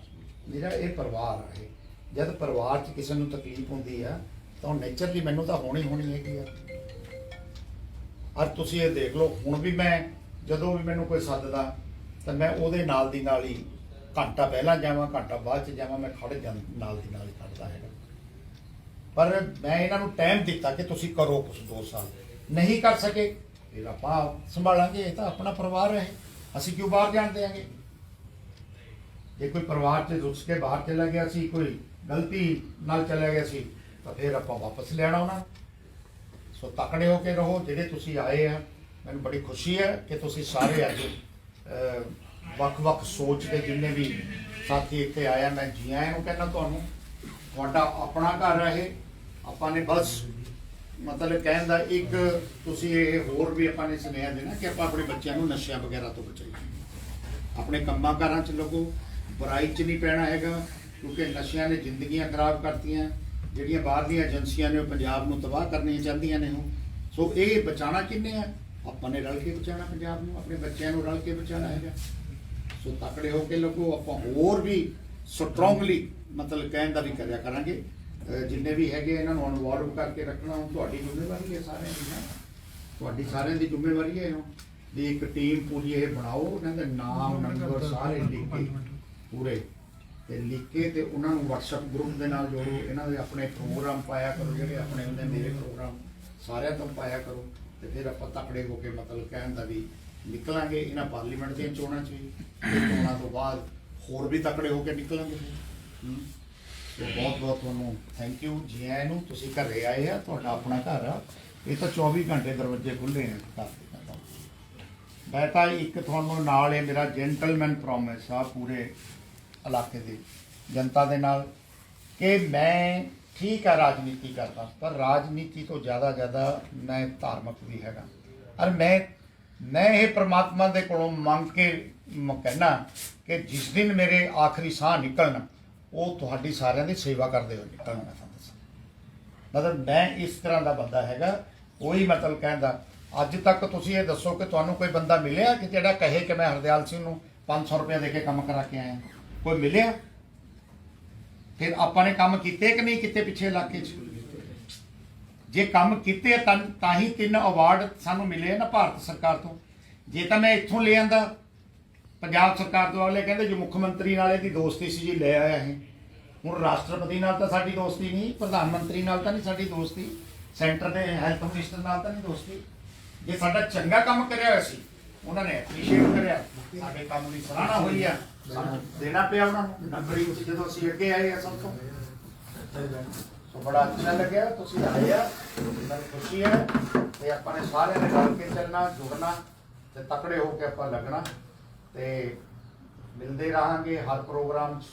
ਮੇਰਾ ਇਹ ਪਰਿਵਾਰ ਹੈ ਜਦ ਪਰਿਵਾਰ 'ਚ ਕਿਸੇ ਨੂੰ ਤਕਲੀਫ ਹੁੰਦੀ ਆ, ਤਾਂ ਨੇਚਰਲੀ ਮੈਨੂੰ ਤਾਂ ਹੋਣੀ ਹੋਣੀ ਹੈਗੀ ਆ। ਔਰ ਤੁਸੀਂ ਇਹ ਦੇਖ ਲਓ, ਹੁਣ ਵੀ ਮੈਂ ਜਦੋਂ ਵੀ ਮੈਨੂੰ ਕੋਈ ਸੱਦਦਾ ਤਾਂ ਮੈਂ ਉਹਦੇ ਨਾਲ ਦੀ ਨਾਲ ਹੀ ਘੰਟਾ ਪਹਿਲਾਂ ਜਾਵਾਂ, ਘੰਟਾ ਬਾਅਦ ਚ ਜਾਵਾਂ, ਮੈਂ ਖੜ ਜਾਂ ਨਾਲ ਦੀ ਨਾਲ ਹੀ ਖੜਦਾ ਹੈਗਾ। ਪਰ ਮੈਂ ਇਹਨਾਂ ਨੂੰ ਟਾਈਮ ਦਿੱਤਾ ਕਿ ਤੁਸੀਂ ਕਰੋ ਕੁਝ ਦੋ ਸਾਲ। ਨਹੀਂ ਕਰ ਸਕੇ, ਫਿਰ ਆਪਾਂ ਸੰਭਾਲਾਂਗੇ, ਇਹ ਤਾਂ ਆਪਣਾ ਪਰਿਵਾਰ ਹੈ। ਅਸੀਂ ਕਿਉਂ ਬਾਹਰ ਜਾਣ ਦਿਆਂਗੇ ਜੇ ਕੋਈ ਪਰਿਵਾਰ ਚ ਰੁੱਸ ਕੇ ਬਾਹਰ ਚਲਾ ਗਿਆ ਸੀ, ਕੋਈ ਗਲਤੀ ਨਾਲ ਚਲਾ ਗਿਆ ਸੀ, ਤਾਂ ਫਿਰ ਆਪਾਂ ਵਾਪਸ ਲੈਣਾ ਉਹਨਾਂ ਸੋ ਤਕੜੇ ਹੋ ਕੇ ਰਹੋ, ਜਿਹੜੇ ਤੁਸੀਂ ਆਏ ਆ ਮੈਨੂੰ ਬੜੀ ਖੁਸ਼ੀ ਹੈ ਕਿ ਤੁਸੀਂ ਸਾਰੇ ਅੱਜ ਵੱਖ-ਵੱਖ ਸੋਚ ਦੇ ਜਿੰਨੇ ਵੀ ਸਾਥੀ ਇੱਥੇ ਆਇਆ ਮੈਂ ਜੀ ਆਇਆਂ ਨੂੰ ਕਹਿੰਦਾ ਤੁਹਾਨੂੰ, ਤੁਹਾਡਾ ਆਪਣਾ ਘਰ ਹੈ ਇਹ। ਆਪਾਂ ਨੇ ਬਸ ਮਤਲਬ ਕਹਿਣ ਦਾ ਇੱਕ ਤੁਸੀਂ ਇਹ ਹੋਰ ਵੀ ਆਪਾਂ ਨੇ ਸੁਨੇਹਾ ਦੇਣਾ ਕਿ ਆਪਾਂ ਆਪਣੇ ਬੱਚਿਆਂ ਨੂੰ ਨਸ਼ਿਆਂ ਵਗੈਰਾ ਤੋਂ ਬਚਾਈਏ। ਆਪਣੇ ਕੰਮਾਂ ਕਾਰਾਂ 'ਚ ਲੱਗੋ, ਬੁਰਾਈ 'ਚ ਨਹੀਂ ਪੈਣਾ ਹੈਗਾ, ਕਿਉਂਕਿ ਨਸ਼ਿਆਂ ਨੇ ਜ਼ਿੰਦਗੀਆਂ ਖਰਾਬ ਕਰਤੀਆਂ, ਜਿਹੜੀਆਂ ਬਾਹਰ ਦੀਆਂ ਏਜੰਸੀਆਂ ਨੇ ਉਹ ਪੰਜਾਬ ਨੂੰ ਤਬਾਹ ਕਰਨੀਆਂ ਚਾਹੁੰਦੀਆਂ ਨੇ ਉਹ। ਸੋ ਇਹ ਬਚਾਉਣਾ ਕਿੰਨੇ ਆ? ਆਪਾਂ ਨੇ ਰਲ ਕੇ ਬਚਾਉਣਾ ਪੰਜਾਬ ਨੂੰ, ਆਪਣੇ ਬੱਚਿਆਂ ਨੂੰ ਰਲ ਕੇ ਬਚਾਉਣਾ ਹੈਗਾ। ਸੋ ਤਕੜੇ ਹੋ ਕੇ ਲੱਗੋ, ਆਪਾਂ ਹੋਰ ਵੀ ਸਟਰੋਂਗਲੀ ਮਤਲਬ ਕਹਿਣ ਦਾ ਵੀ ਕਰਿਆ ਕਰਾਂਗੇ। ਜਿੰਨੇ ਵੀ ਹੈਗੇ ਇਹਨਾਂ ਨੂੰ ਇਨਵੋਲਵ ਕਰਕੇ ਰੱਖਣਾ ਹੁਣ ਤੁਹਾਡੀ ਜ਼ਿੰਮੇਵਾਰੀ ਹੈ ਸਾਰਿਆਂ ਦੀ ਨਾ। ਤੁਹਾਡੀ ਸਾਰਿਆਂ ਦੀ ਜ਼ਿੰਮੇਵਾਰੀ ਹੈ ਉਹ ਵੀ ਇੱਕ ਟੀਮ ਪੂਰੀ ਇਹ ਬਣਾਓ ਉਹਨਾਂ ਦੇ ਨਾਮ ਨੰਬਰ ਸਾਰੇ ਲਿਖ ਕੇ ਪੂਰੇ। ਤੇ ਲਿਖ ਕੇ ਤੇ ਉਹਨਾਂ ਨੂੰ WhatsApp ਗਰੁੱਪ ਦੇ ਨਾਲ ਜੋੜੋ, ਇਹਨਾਂ ਦੇ ਆਪਣੇ ਪ੍ਰੋਗਰਾਮ ਪਾਇਆ ਕਰੋ, ਜਿਹੜੇ ਆਪਣੇ ਹੁੰਦੇ ਮੇਰੇ ਪ੍ਰੋਗਰਾਮ ਸਾਰਿਆਂ ਤੋਂ ਪਾਇਆ ਕਰੋ। ਤੇ ਫਿਰ ਆਪਾਂ ਤਕੜੇ ਹੋ ਕੇ ਮਤਲਬ ਕਹਿਣ ਦਾ ਵੀ ਨਿਕਲਾਂਗੇ ਇਹਨਾਂ ਪਾਰਲੀਮੈਂਟ ਦੀਆਂ ਚੋਣਾਂ 'ਚ ਵੀ। ਤੇ ਚੋਣਾਂ ਤੋਂ ਬਾਅਦ ਹੋਰ ਵੀ ਤਕੜੇ ਹੋ ਕੇ ਨਿਕਲਾਂਗੇ। ਫਿਰ। ਬਹੁਤ ਬਹੁਤ ਤੁਹਾਨੂੰ ਥੈਂਕ ਯੂ ਜੀ ਆਇਆਂ ਨੂੰ ਤੁਸੀਂ ਘਰੇ ਆਏ ਆ, ਤੁਹਾਡਾ ਆਪਣਾ ਘਰ ਆ, ਇਹ ਤਾਂ 24 ਘੰਟੇ ਦਰਵਾਜ਼ੇ ਖੁੱਲੇ ਨੇ। ਘਰ ਦੇ ਮੈਂ ਤਾਂ ਇੱਕ ਤੁਹਾਨੂੰ ਨਾਲ ਇਹ ਮੇਰਾ ਜੈਂਟਲਮੈਨ ਪ੍ਰੋਮਿਸ ਆ ਪੂਰੇ ਇਲਾਕੇ ਦੇ ਜਨਤਾ ਦੇ ਨਾਲ ਕਿ ਮੈਂ ਠੀਕ ਹੈ, ਰਾਜਨੀਤੀ ਕਰਦਾ। ਪਰ ਰਾਜਨੀਤੀ ਤੋਂ ਜ਼ਿਆਦਾ ਜ਼ਿਆਦਾ ਮੈਂ ਧਾਰਮਿਕ ਵੀ ਹੈਗਾ। ਔਰ ਮੈਂ ਮੈਂ ਇਹ ਪ੍ਰਮਾਤਮਾ ਦੇ ਕੋਲੋਂ ਮੰਗ ਕੇ ਮ- ਕਹਿਣਾ ਕਿ ਜਿਸ ਦਿਨ ਮੇਰੇ ਆਖਰੀ ਸਾਹ ਨਿਕਲਣ, ਉਹ ਤੁਹਾਡੀ ਸਾਰਿਆਂ ਦੀ ਸੇਵਾ ਕਰਦੇ ਹੋਏ ਨਿਕਲਣ ਮੈਂ ਤੁਹਾਨੂੰ ਦੱਸਾਂ। ਮਤਲਬ ਮੈਂ ਇਸ ਤਰ੍ਹਾਂ ਦਾ ਬੰਦਾ ਹੈਗਾ। ਉਹੀ ਮਤਲਬ ਕਹਿੰਦਾ, ਅੱਜ ਤੱਕ ਤੁਸੀਂ ਇਹ ਦੱਸੋ ਕਿ ਤੁਹਾਨੂੰ ਕੋਈ ਬੰਦਾ ਮਿਲਿਆ ਕਿ ਜਿਹੜਾ ਕਹੇ ਕਿ ਮੈਂ ਹਰਦਿਆਲ ਸਿੰਘ ਨੂੰ 500 ਰੁਪਏ ਦੇ ਕੇ ਕੰਮ ਕਰਾ ਕੇ ਆਇਆ? ਕੋਈ ਮਿਲਿਆ? ਫਿਰ ਆਪਾਂ ਨੇ ਕੰਮ ਕੀਤੇ ਕਿ ਨਹੀਂ ਕੀਤੇ ਪਿੱਛੇ ਇਲਾਕੇ 'ਚ? ਜੇ ਕੰਮ ਕੀਤੇ ਤਾਂ ਤਾਂ ਹੀ ਤਿੰਨ ਅਵਾਰਡ ਸਾਨੂੰ ਮਿਲੇ ਨਾ ਭਾਰਤ ਸਰਕਾਰ ਤੋਂ। ਜੇ ਤਾਂ ਮੈਂ ਇੱਥੋਂ ਲੈ ਆਂਦਾ, ਪੰਜਾਬ ਸਰਕਾਰ ਤੋਂ ਵਾਲੇ ਕਹਿੰਦੇ ਜੋ ਮੁੱਖ ਮੰਤਰੀ ਨਾਲ ਇਹਦੀ ਦੋਸਤੀ ਸੀ ਜੀ, ਲੈ ਆਇਆ ਇਹ। ਹੁਣ ਰਾਸ਼ਟਰਪਤੀ ਨਾਲ ਤਾਂ ਸਾਡੀ ਦੋਸਤੀ ਨਹੀਂ, ਪ੍ਰਧਾਨ ਮੰਤਰੀ ਨਾਲ ਤਾਂ ਨਹੀਂ ਸਾਡੀ ਦੋਸਤੀ, ਸੈਂਟਰ ਦੇ ਹੈਲਥ ਮਿਨਿਸਟਰ ਨਾਲ ਤਾਂ ਨਹੀਂ ਦੋਸਤੀ। ਜੇ ਸਾਡਾ ਚੰਗਾ ਕੰਮ ਕਰਿਆ ਹੋਇਆ ਸੀ, ਉਹਨਾਂ ਨੇ ਐਪਰੀਸ਼ੀਏਟ ਕਰਿਆ, ਸਾਡੇ ਕੰਮ ਦੀ ਸਰਾਹਣਾ ਹੋਈ ਆ। ਸਾਨੂੰ ਦੇਣਾ ਪਿਆ ਉਹਨਾਂ ਨੂੰ, ਨੰਬਰੀ ਵਿੱਚ ਜਦੋਂ ਅਸੀਂ ਅੱਗੇ ਆਏ ਆ ਤੋਂ। ਸੋ ਬੜਾ ਅੱਛਾ ਲੱਗਿਆ, ਤੁਸੀਂ ਆਏ ਆ ਮੈਨੂੰ ਖੁਸ਼ੀ ਹੈ ਤੇ ਆਪਾਂ ਨੇ ਸਾਰਿਆਂ ਨੇ ਰਲ ਕੇ ਚੱਲਣਾ, ਜੁੜਨਾ ਤੇ ਤਕੜੇ ਹੋ ਕੇ ਆਪਾਂ ਲੱਗਣਾ ਤੇ ਮਿਲਦੇ ਰਹਾਂਗੇ, ਹਰ ਪ੍ਰੋਗਰਾਮ 'ਚ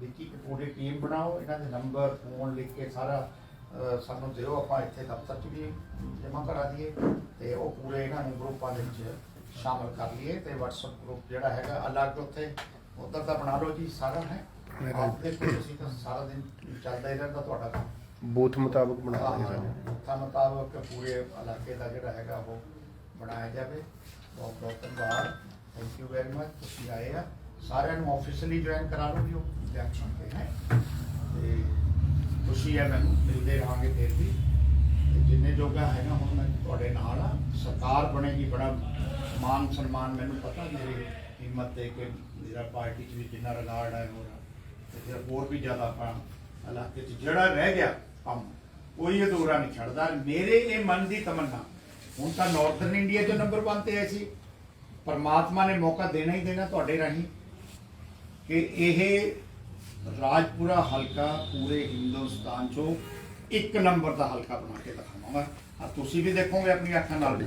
ਵਿੱਕੀ ਪੂਰੀ ਟੀਮ ਬਣਾਓ, ਇਹਨਾਂ ਦੇ ਨੰਬਰ, ਫੋਨ ਲਿਖ ਕੇ ਸਾਰਾ ਸਾਨੂੰ ਦਿਓ, ਆਪਾਂ ਇੱਥੇ ਦਫ਼ਤਰ 'ਚ ਵੀ ਜਮ੍ਹਾਂ ਕਰਾ ਦਈਏ ਤੇ ਉਹ ਪੂਰੇ ਇਹਨਾਂ ਨੂੰ ਗਰੁੱਪਾਂ ਦੇ ਵਿੱਚ ਸ਼ਾਮਲ ਕਰ ਲਈਏ ਤੇ WhatsApp ਗਰੁੱਪ ਜਿਹੜਾ ਹੈਗਾ ਅਲੱਗ ਉੱਥੇ ਉਧਰ ਦਾ ਬਣਾ ਲਓ ਜੀ ਸਾਰਾ ਹੈ? ਆਪ ਦੇਖੋ ਤੁਸੀਂ ਤਾਂ ਸਾਰਾ ਦਿਨ ਚੱਲਦਾ ਹੀ ਰਹਿੰਦਾ ਤੁਹਾਡਾ ਕੰਮ। ਬੂਥ ਮੁਤਾਬਕ ਬਣਾ ਦਿੱਤੇ ਸਾਰੇ ਤਾਂ ਮੁਤਾਬਕ ਪੂਰੇ ਇਲਾਕੇ ਦਾ ਜਿਹੜਾ ਹੈਗਾ ਉਹ ਬਣਾਇਆ ਜਾਵੇ। ਬਹੁਤ ਬਹੁਤ ਧੰਨਵਾਦ। ਥੈਂਕ ਯੂ ਵੈਰੀ ਮਚ ਤੁਸੀਂ ਆਏ ਆ। ਸਾਰਿਆਂ ਨੂੰ ਆਫੀਸ਼ੀਅਲੀ ਜੁਆਇਨ ਕਰਾ ਲਓ ਜੀ ਉਹ ਇਲੈਕਸ਼ਨ ਤੇ ਹੈ? ਤੇ ਖੁਸ਼ੀ ਹੈ ਮੈਨੂੰ ਮਿਲਦੇ ਰਹਾਂਗੇ ਫਿਰ ਵੀ। ਜਿੰਨੇ ਜੋਗਾ ਹੈ ਨਾ ਹੁਣ ਮੈਂ ਤੁਹਾਡੇ ਨਾਲ ਆ। ਸਰਕਾਰ ਬਣੇਗੀ ਬੜਾ ਮਾਨ ਸਨਮਾਨ ਮੈਨੂੰ ਪਤਾ ਮੇਰੀ ਹਿੰਮਤ ਦੇ ਕੇ ਮੇਰਾ ਪਾਰਟੀ 'ਚ ਵੀ ਜਿੰਨਾ ਰਿਗਾਰਡ ਹੈ ਹੋਰ ਤੇ ਫਿਰ ਹੋਰ ਵੀ ਜ਼ਿਆਦਾ ਆਪਾਂ ਇਲਾਕੇ 'ਚ ਜਿਹੜਾ ਰਹਿ ਗਿਆ ਕੰਮ, ਕੋਈ ਅਧੂਰਾ ਨਹੀਂ ਛੱਡਦਾ। ਮੇਰੇ ਇਹ ਮਨ ਦੀ ਤਮੰਨਾ, ਹੁਣ ਤਾਂ ਨਾਰਥਰਨ ਇੰਡੀਆ 'ਚ ਨੰਬਰ 1 ਤੇ ਆਏ ਸੀ। ਪਰਮਾਤਮਾ ਨੇ ਮੌਕਾ ਦੇਣਾ ਹੀ ਦੇਣਾ ਤੁਹਾਡੇ ਰਾਹੀਂ ਕਿ ਇਹ ਰਾਜਪੁਰਾ ਹਲਕਾ ਪੂਰੇ ਹਿੰਦੁਸਤਾਨ 'ਚੋਂ ਇੱਕ ਨੰਬਰ ਦਾ ਹਲਕਾ ਬਣਾ ਕੇ ਦਿਖਾਵਾਂਗਾ। ਆ ਤੁਸੀਂ ਵੀ ਦੇਖੋਗੇ ਆਪਣੀ ਅੱਖਾਂ ਨਾਲ। ਵੀ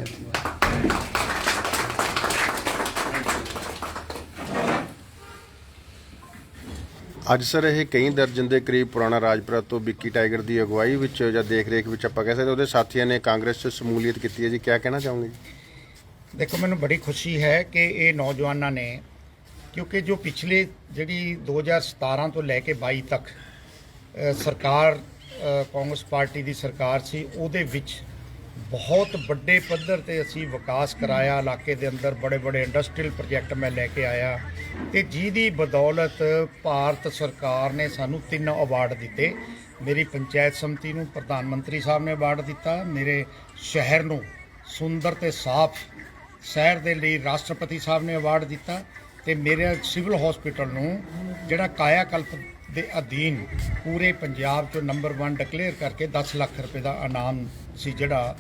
ਅੱਜ ਸਰ ਇਹ ਕਈ ਦਰਜਨ ਦੇ ਕਰੀਬ ਪੁਰਾਣਾ ਰਾਜਪੁਰਾ ਤੋਂ ਵਿੱਕੀ ਟਾਈਗਰ ਦੀ ਅਗਵਾਈ ਵਿੱਚ ਜਾਂ ਦੇਖ ਰੇਖ ਵਿੱਚ ਆਪਾਂ ਕਹਿ ਸਕਦੇ ਉਹਦੇ ਸਾਥੀਆਂ ਨੇ ਕਾਂਗਰਸ 'ਚ ਸਮੂਲੀਅਤ ਕੀਤੀ ਹੈ ਜੀ। ਕੀ ਕਹਿਣਾ ਚਾਹੋਗੇ ਜੀ? ਦੇਖੋ, ਮੈਨੂੰ ਬੜੀ ਖੁਸ਼ੀ ਹੈ ਕਿ ਇਹ ਨੌਜਵਾਨਾਂ ਨੇ, ਕਿਉਂਕਿ ਜੋ ਪਿਛਲੇ ਜਿਹੜੀ 2017 ਤੋਂ ਲੈ ਕੇ 22 ਤੱਕ ਸਰਕਾਰ ਕਾਂਗਰਸ ਪਾਰਟੀ ਦੀ ਸਰਕਾਰ ਸੀ, ਉਹਦੇ ਵਿੱਚ ਬਹੁਤ ਵੱਡੇ ਪੱਧਰ ਤੇ ਅਸੀਂ ਵਿਕਾਸ ਕਰਾਇਆ, ਇਲਾਕੇ ਦੇ ਅੰਦਰ ਬੜੇ ਬੜੇ ਇੰਡਸਟਰੀਅਲ ਪ੍ਰੋਜੈਕਟ ਮੈਂ ਲੈ ਕੇ ਆਇਆ। ਤੇ ਜਿਹਦੀ ਬਦੌਲਤ ਭਾਰਤ ਸਰਕਾਰ ਨੇ ਸਾਨੂੰ ਤਿੰਨ ਅਵਾਰਡ ਦਿੱਤੇ। ਮੇਰੀ ਪੰਚਾਇਤ ਸਮਿਤੀ ਨੂੰ ਪ੍ਰਧਾਨ ਮੰਤਰੀ ਸਾਹਿਬ ਨੇ ਅਵਾਰਡ ਦਿੱਤਾ। ਮੇਰੇ ਸ਼ਹਿਰ ਨੂੰ ਸੁੰਦਰ ਤੇ ਸਾਫ਼ ਸ਼ਹਿਰ ਦੇ ਲਈ ਰਾਸ਼ਟਰਪਤੀ ਸਾਹਿਬ ਨੇ ਅਵਾਰਡ ਦਿੱਤਾ। ਤੇ ਮੇਰੇ ਸਿਵਲ ਹਸਪੀਟਲ ਨੂੰ ਜਿਹੜਾ ਕਾਇਆ ਕਲਪ ਦੇ ਅਧੀਨ ਪੂਰੇ ਪੰਜਾਬ 'ਚੋਂ ਨੰਬਰ 1 ਡਿਕਲੇਅਰ ਕਰਕੇ 10 ਲੱਖ ਰੁਪਏ ਦਾ ਇਨਾਮ ਸੀ ਜਿਹੜਾ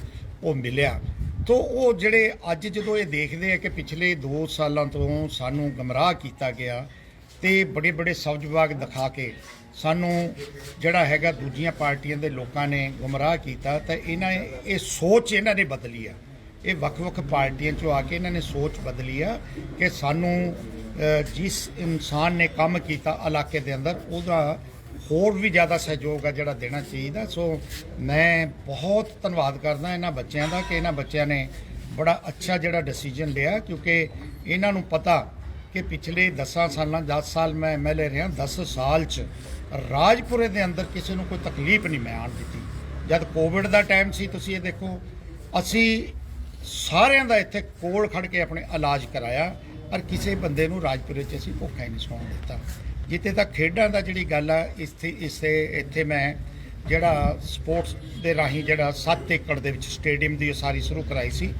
ਉਹ ਮਿਲਿਆ। ਤੋਂ ਉਹ ਜਿਹੜੇ ਅੱਜ ਜਦੋਂ ਇਹ ਦੇਖਦੇ ਆ ਕਿ ਪਿਛਲੇ 2 ਸਾਲਾਂ ਤੋਂ ਸਾਨੂੰ ਗਮਰਾਹ ਕੀਤਾ ਗਿਆ ਤੇ ਬੜੇ ਬੜੇ ਸਬਜ਼ ਵਿਭਾਗ ਦਿਖਾ ਕੇ ਸਾਨੂੰ ਜਿਹੜਾ ਹੈਗਾ ਦੂਜੀਆਂ ਪਾਰਟੀਆਂ ਦੇ ਲੋਕਾਂ ਨੇ ਗੁੰਮਰਾਹ ਕੀਤਾ ਤਾਂ ਇਹਨਾਂ ਇਹ ਸੋਚ ਇਹਨਾਂ ਨੇ ਬਦਲੀ ਆ। ਇਹ ਵੱਖ-ਵੱਖ ਪਾਰਟੀਆਂ ਚੋਂ ਆ ਕੇ ਇਹਨਾਂ ਨੇ ਸੋਚ ਬਦਲੀ ਆ ਕਿ ਸਾਨੂੰ ਜਿਸ ਇਨਸਾਨ ਨੇ ਕੰਮ ਕੀਤਾ ਇਲਾਕੇ ਦੇ ਅੰਦਰ, ਉਹਦਾ ਹੋਰ ਵੀ ਜ਼ਿਆਦਾ ਸਹਿਯੋਗ ਆ ਜਿਹੜਾ ਦੇਣਾ ਚਾਹੀਦਾ। ਸੋ ਮੈਂ ਬਹੁਤ ਧੰਨਵਾਦ ਕਰਦਾ ਇਹਨਾਂ ਬੱਚਿਆਂ ਦਾ ਕਿ ਇਹਨਾਂ ਬੱਚਿਆਂ ਨੇ ਬੜਾ ਅੱਛਾ ਜਿਹੜਾ ਡਿਸੀਜਨ ਲਿਆ, ਕਿਉਂਕਿ ਇਹਨਾਂ ਨੂੰ ਪਤਾ ਕਿ ਪਿਛਲੇ 10 ਸਾਲਾਂ 10 ਸਾਲ ਮੈਂ ਐਮਐਲਏ ਰਿਹਾ 10 ਸਾਲ ਚ ਰਾਜਪੁਰੇ ਦੇ ਅੰਦਰ ਕਿਸੇ ਨੂੰ ਕੋਈ ਤਕਲੀਫ ਨਹੀਂ ਮੈਂ ਆਣ ਦਿੱਤੀ। ਜਦ ਕੋਵਿਡ ਦਾ ਟਾਈਮ ਸੀ, ਤੁਸੀਂ ਇਹ ਦੇਖੋ, ਅਸੀਂ ਸਾਰਿਆਂ ਦਾ ਇੱਥੇ ਕੋਲ ਖੜ ਕੇ ਆਪਣੇ ਇਲਾਜ ਕਰਾਇਆ, ਪਰ ਕਿਸੇ ਬੰਦੇ ਨੂੰ ਰਾਜਪੁਰੇ 'ਚ ਅਸੀਂ ਭੁੱਖਾ ਹੀ ਨਹੀਂ ਸੌਣ ਦਿੱਤਾ। ਜਿੱਥੇ ਤੱਕ ਖੇਡਾਂ ਦਾ ਜਿਹੜੀ ਗੱਲ ਆ, ਇੱਥੇ, ਇਸੇ, ਇੱਥੇ ਮੈਂ ਜਿਹੜਾ ਸਪੋਰਟਸ ਦੇ ਰਾਹੀਂ ਜਿਹੜਾ 7 ਏਕੜ ਦੇ ਵਿੱਚ ਸਟੇਡੀਅਮ ਦੀ ਉਸਾਰੀ ਸ਼ੁਰੂ ਕਰਾਈ ਸੀ।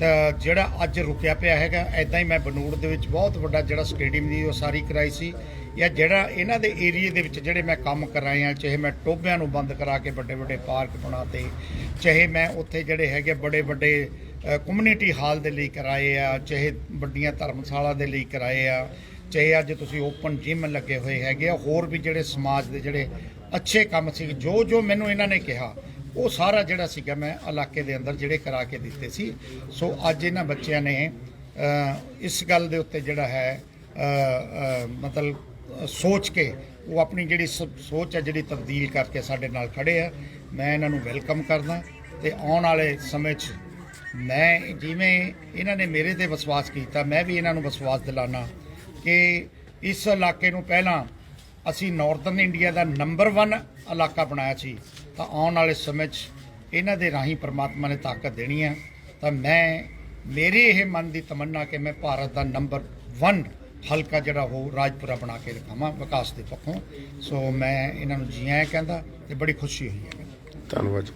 ਤਾਂ ਜਿਹੜਾ ਅੱਜ ਰੁਕਿਆ ਪਿਆ ਹੈਗਾ ਐਦਾਂ ਹੀ ਮੈਂ ਬਨੂੜ ਦੇ ਵਿੱਚ ਬਹੁਤ ਵੱਡਾ ਜਿਹੜਾ ਸਟੇਡੀਅਮ ਦੀ ਉਸਾਰੀ ਕਰਾਈ ਸੀ ਜਾਂ ਜਿਹੜਾ ਇਹਨਾਂ ਦੇ ਏਰੀਏ ਦੇ ਵਿੱਚ ਜਿਹੜੇ ਮੈਂ ਕੰਮ ਕਰਾਏ ਆ ਚਾਹੇ ਮੈਂ ਟੋਬਿਆਂ ਨੂੰ ਬੰਦ ਕਰਾ ਕੇ ਵੱਡੇ ਵੱਡੇ ਪਾਰਕ ਬਣਾਤੇ ਚਾਹੇ ਮੈਂ ਉੱਥੇ ਜਿਹੜੇ ਹੈਗੇ ਬੜੇ ਵੱਡੇ ਕਮਿਊਨਿਟੀ ਹਾਲ ਦੇ ਲਈ ਕਰਾਏ ਆ, ਚਾਹੇ ਵੱਡੀਆਂ ਧਰਮਸ਼ਾਲਾ ਦੇ ਲਈ ਕਰਾਏ ਆ ਚਾਹੇ ਅੱਜ ਤੁਸੀਂ ਓਪਨ ਜਿਮ ਲੱਗੇ ਹੋਏ ਹੈਗੇ ਆ, ਹੋਰ ਵੀ ਜਿਹੜੇ ਸਮਾਜ ਦੇ ਜਿਹੜੇ ਅੱਛੇ ਕੰਮ ਸੀ, ਜੋ ਜੋ ਮੈਨੂੰ ਇਹਨਾਂ ਨੇ ਕਿਹਾ, ਉਹ ਸਾਰਾ ਜਿਹੜਾ ਸੀਗਾ ਮੈਂ ਇਲਾਕੇ ਦੇ ਅੰਦਰ ਜਿਹੜੇ ਕਰਾ ਕੇ ਦਿੱਤੇ ਸੀ। ਸੋ ਅੱਜ ਇਹਨਾਂ ਬੱਚਿਆਂ ਨੇ ਇਸ ਗੱਲ ਦੇ ਉੱਤੇ ਜਿਹੜਾ ਹੈ ਮਤਲਬ ਸੋਚ ਕੇ ਉਹ ਆਪਣੀ ਜਿਹੜੀ ਸ- ਸੋਚ ਹੈ, ਜਿਹੜੀ ਤਬਦੀਲ ਕਰਕੇ ਸਾਡੇ ਨਾਲ ਖੜੇ ਆ। ਮੈਂ ਇਹਨਾਂ ਨੂੰ ਵੈਲਕਮ ਕਰਦਾ ਤੇ ਆਉਣ ਵਾਲੇ ਸਮੇਂ 'ਚ ਮੈਂ ਜਿਵੇਂ ਇਹਨਾਂ ਨੇ ਮੇਰੇ ਤੇ ਵਿਸ਼ਵਾਸ ਕੀਤਾ, ਮੈਂ ਵੀ ਇਹਨਾਂ ਨੂੰ ਵਿਸ਼ਵਾਸ ਦਿਲਾਨਾ ਕਿ ਇਸ ਇਲਾਕੇ ਨੂੰ ਪਹਿਲਾਂ ਅਸੀਂ ਨਾਰਥਰਨ ਇੰਡੀਆ ਦਾ ਨੰਬਰ 1 ਇਲਾਕਾ ਬਣਾਇਆ ਸੀ, ਤਾਂ ਆਉਣ ਵਾਲੇ ਸਮੇਂ 'ਚ ਇਹਨਾਂ ਦੇ ਰਾਹੀਂ ਪ੍ਰਮਾਤਮਾ ਨੇ ਤਾਕਤ ਦੇਣੀ ਹੈ। ਤਾਂ ਮੈਂ, ਮੇਰੀ ਇਹ ਮਨ ਦੀ ਤਮੰਨਾ ਕਿ ਮੈਂ ਭਾਰਤ ਦਾ ਨੰਬਰ 1 ਹਲਕਾ ਜਿਹੜਾ ਉਹ ਰਾਜਪੁਰਾ ਬਣਾ ਕੇ ਦਿਖਾਵਾਂ ਵਿਕਾਸ ਦੇ ਪੱਖੋਂ। ਸੋ ਮੈਂ ਇਹਨਾਂ ਨੂੰ ਜੀ ਆਇਆਂ ਕਹਿੰਦਾ ਤੇ ਬੜੀ ਖੁਸ਼ੀ ਹੋਈ ਹੈ। ਮੈਨੂੰ। ਧੰਨਵਾਦ ਜੀ।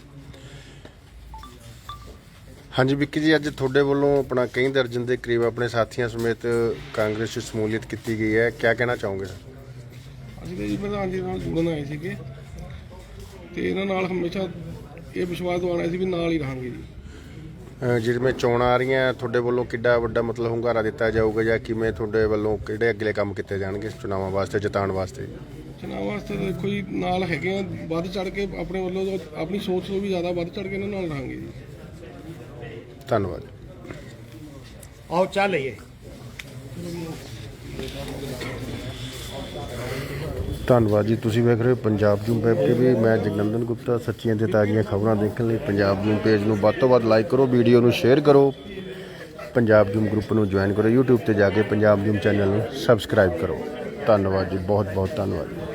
ਹਾਂਜੀ ਵਿੱਕੀ ਜੀ ਅੱਜ ਤੁਹਾਡੇ ਵੱਲੋਂ ਆਪਣਾ ਕਈ ਦਰਜਨ ਦੇ ਕਰੀਬ ਆਪਣੇ ਸਾਥੀਆਂ ਸਮੇਤ ਕਾਂਗਰਸ 'ਚ ਸਮੂਲੀਅਤ ਕੀਤੀ ਗਈ ਹੈ। ਕੀ ਕਹਿਣਾ ਚਾਹੋਗੇ ਸਰ? ਅਸੀਂ ਤਾਂ ਜੀ ਪ੍ਰਧਾਨ ਜੀ ਨਾਲ ਜੁੜਨ ਆਏ ਸੀਗੇ ਤੇ ਇਹਨਾਂ ਨਾਲ ਹਮੇਸ਼ਾ ਇਹ ਵਿਸ਼ਵਾਸ ਦਿਵਾਉਣਾ ਸੀ ਵੀ ਨਾਲ ਹੀ ਰਹਾਂਗੇ ਜੀ। ਜਿਵੇਂ ਚੋਣਾਂ ਆ ਰਹੀਆਂ ਤੁਹਾਡੇ ਵੱਲੋਂ ਕਿੱਡਾ ਵੱਡਾ ਮਤਲਬ ਹੁੰਗਾਰਾ ਦਿੱਤਾ ਜਾਊਗਾ ਜਾਂ ਕਿਵੇਂ ਤੁਹਾਡੇ ਵੱਲੋਂ ਕਿਹੜੇ ਅਗਲੇ ਕੰਮ ਕੀਤੇ ਜਾਣਗੇ ਚੁਣਾਵਾਂ ਵਾਸਤੇ ਜਿਤਾਉਣ ਵਾਸਤੇ? ਚੁਣਾਵ ਵਾਸਤੇ ਦੇਖੋ ਜੀ ਨਾਲ ਹੈਗੇ ਆ ਵੱਧ ਚੜ ਕੇ ਆਪਣੇ ਵੱਲੋਂ ਆਪਣੀ ਸੋਚ ਤੋਂ ਵੀ ਜ਼ਿਆਦਾ ਵੱਧ ਚੜ ਕੇ ਇਹਨਾਂ ਨਾਲ ਰਹਾਂਗੇ ਜੀ। ਧੰਨਵਾਦ। ਆਓ ਚਾਹ ਲਈਏ। ਧੰਨਵਾਦ ਜੀ ਤੁਸੀਂ ਵੇਖ ਰਹੇ ਹੋ ਪੰਜਾਬ ਜੂਮ ਵੈਬ ਟੀਵੀ ਮੈਂ ਜਗਨੰਦਨ ਗੁਪਤਾ ਸੱਚੀਆਂ ਤੇ ਤਾਜ਼ੀਆਂ ਖਬਰਾਂ ਦੇਖਣ ਲਈ ਪੰਜਾਬ ਜੂਮ ਪੇਜ ਨੂੰ ਵੱਧ ਤੋਂ ਵੱਧ ਲਾਈਕ ਕਰੋ ਵੀਡੀਓ ਨੂੰ ਸ਼ੇਅਰ ਕਰੋ। ਪੰਜਾਬ ਜੂਮ ਗਰੁੱਪ ਨੂੰ ਜੁਆਇਨ ਕਰੋ YouTube ਤੇ ਜਾ ਕੇ ਪੰਜਾਬ ਜੂਮ ਚੈਨਲ ਨੂੰ ਸਬਸਕ੍ਰਾਈਬ ਕਰੋ। ਧੰਨਵਾਦ ਜੀ ਬਹੁਤ ਬਹੁਤ ਧੰਨਵਾਦ।